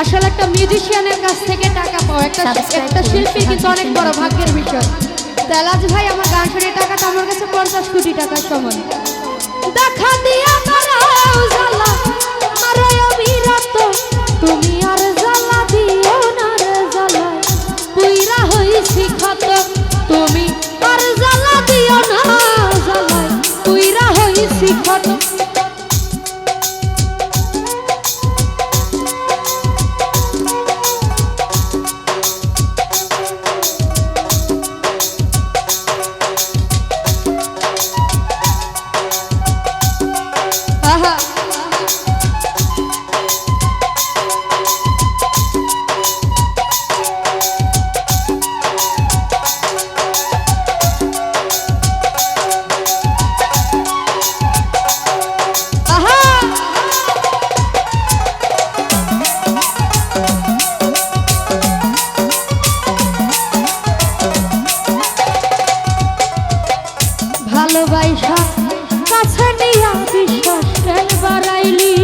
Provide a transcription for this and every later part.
আসলে একটা মিউজিশিয়ানের কাছ থেকে টাকা পাওয়া একটা একটা শিল্পী কিন্তু অনেক বড় ভাগ্যের বিষয়। তেলাজ ভাই আমার গান শুনে টাকাটা আমার কাছে পঞ্চাশ কোটি টাকার সমান। দেখা দিয়া ভালোবাসা কাছে নিয়া বিশ্বাস বাড়াইলি।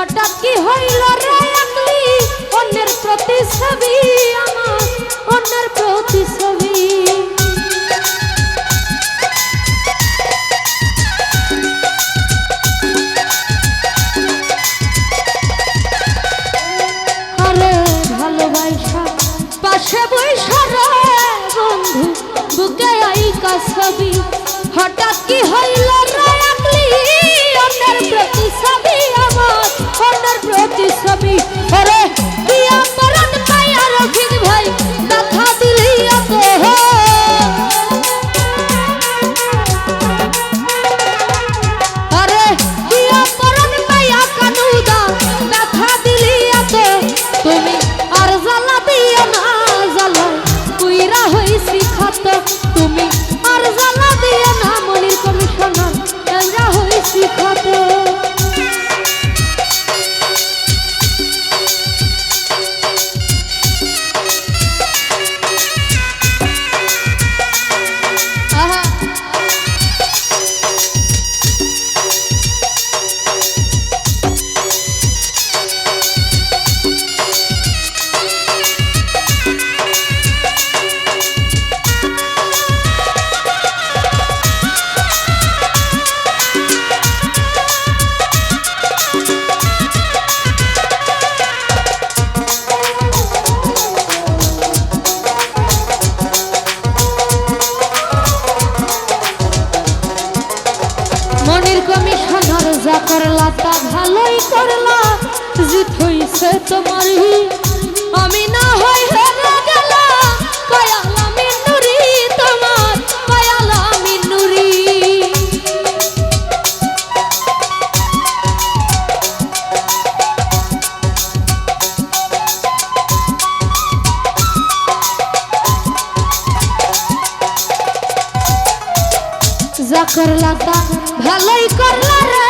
হঠাৎ কি হইল রে অন্যের প্রতি ছবি কমিশনার যা করলা তা ভালোই করলা জিত হইছে তোমারই। আমি না হই যা করলা তা ভালোই করলা রে।